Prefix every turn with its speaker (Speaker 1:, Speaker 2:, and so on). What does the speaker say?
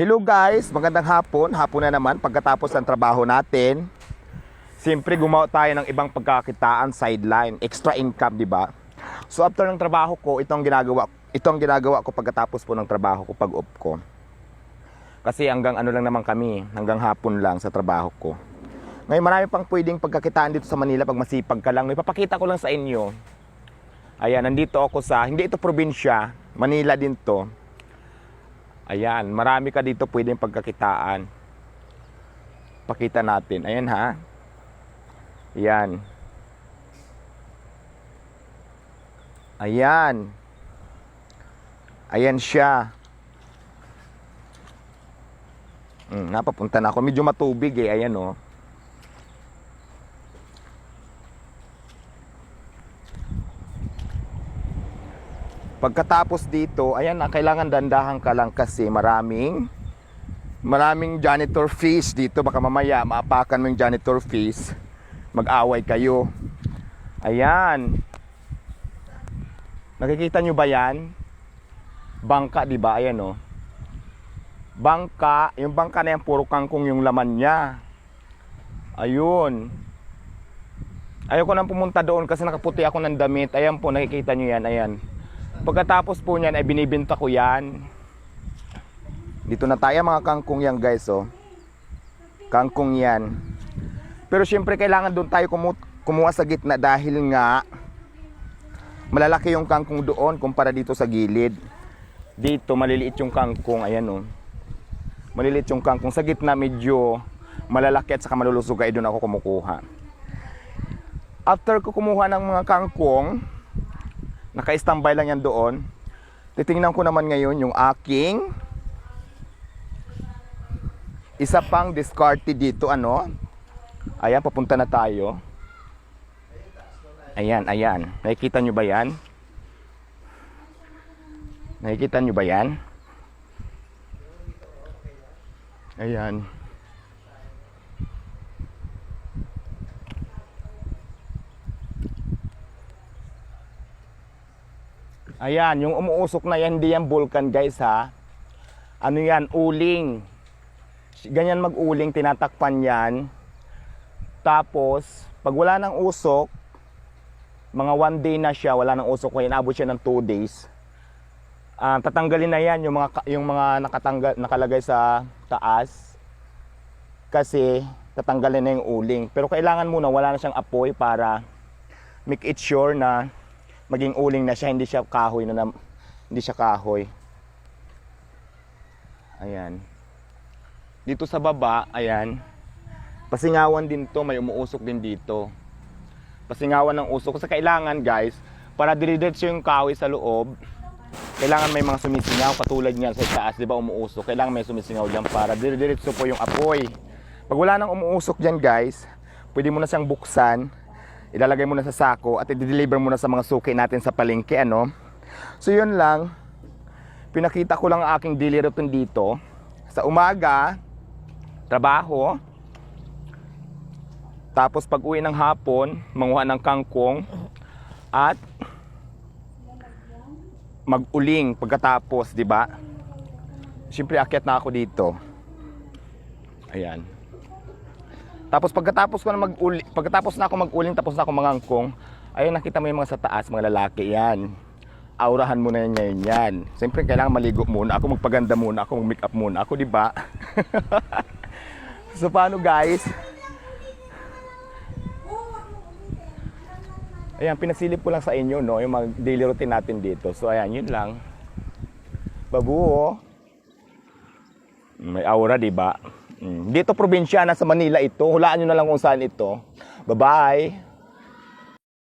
Speaker 1: Hello guys, magandang hapon. Hapon na naman pagkatapos ng trabaho natin. Siyempre gumawa tayo ng ibang pagkakitaan, sideline, extra income, di ba? So after ng trabaho ko, itong ginagawa, itong ginagawa ko pagkatapos po ng trabaho ko pag off ko. Kasi hanggang ano lang naman kami, hanggang hapon lang sa trabaho ko. Ngayon marami pang pwedeng pagkakitaan dito sa Manila pag masipag ka lang. May papakita ko lang sa inyo. Ayan, nandito ako sa, hindi ito probinsya, Manila din to. Ayan, marami ka dito pwedeng pagkakitaan. Pakita natin. Ayan ha. Ayan. Ayan. Ayan siya. Hmm, napapunta na ako. Medyo matubig eh. Ayan oh. Pagkatapos dito, ayan na, kailangan dandahan ka lang kasi maraming maraming janitor fees dito. Baka mamaya maapakan mo yung janitor fees. Mag-away kayo. Ayan. Nakikita nyo ba yan? Bangka, di ba? Ayan oh. Bangka, yung bangka na yan, puro kangkong yung laman niya. Ayun. Ayoko nang pumunta doon kasi nakaputi ako ng damit. Ayan po, nakikita nyo yan. Ayan. Pagkatapos po niyan ay binibenta ko yan. Dito na tayo mga kangkong yan guys oh. Kangkong yan. Pero syempre kailangan doon tayo kumu kumuha sa gitna dahil nga malalaki yung kangkong doon kumpara dito sa gilid. Dito maliliit yung kangkong, ayan oh. Maliliit yung kangkong sa gitna medyo malalaki at saka malulusog ay doon ako kumukuha. After ko kumuha ng mga kangkong, naka-standby lang yan doon. Titingnan ko naman ngayon yung aking isa pang discarded dito ano. Ayan, papunta na tayo. Ayan, ayan. Nakikita nyo ba yan? Nakikita nyo ba yan? Ayan. Ayan, yung umuusok na yan, hindi yan vulkan guys ha. Ano yan, uling. Ganyan mag-uling, tinatakpan yan. Tapos, pag wala ng usok, mga one day na siya, wala ng usok, kaya inabot siya ng two days. Ah, tatanggalin na yan yung mga, yung mga nakatanggal, nakalagay sa taas. Kasi, tatanggalin na yung uling. Pero kailangan muna, wala na siyang apoy para make it sure na maging uling na siya, hindi siya kahoy na, nam- hindi siya kahoy. Ayan. Dito sa baba, ayan. Pasingawan din to, may umuusok din dito. Pasingawan ng usok. Kasi kailangan guys, para dilidiretso yung kahoy sa loob, kailangan may mga sumisingaw katulad niyan sa taas, di ba umuusok. Kailangan may sumisingaw diyan para dilidiretso po yung apoy. Pag wala nang umuusok diyan guys, pwede mo na siyang buksan, ilalagay mo na sa sako at i-deliver mo na sa mga suki natin sa palengke ano. So yun lang. Pinakita ko lang ang aking daily routine dito. Sa umaga, trabaho. Tapos pag uwi ng hapon, manguha ng kangkong at mag-uling pagkatapos, di ba? Siyempre akyat na ako dito. Ayan. Tapos pagkatapos ko na mag-uli, pagkatapos na ako mag-uling, tapos na ako mangangkong, ayun nakita mo yung mga sa taas, mga lalaki yan. Aurahan mo na yan ngayon yan. Siyempre kailangan maligo muna, ako magpaganda muna, ako mag-make up muna, ako di ba? so paano guys? Ayan, pinasilip ko lang sa inyo, no, yung mga daily routine natin dito. So, ayan, yun lang. Babuo. May aura, di ba? Mm. Dito, probinsya, nasa Manila ito. Hulaan nyo na lang kung saan ito. Bye-bye.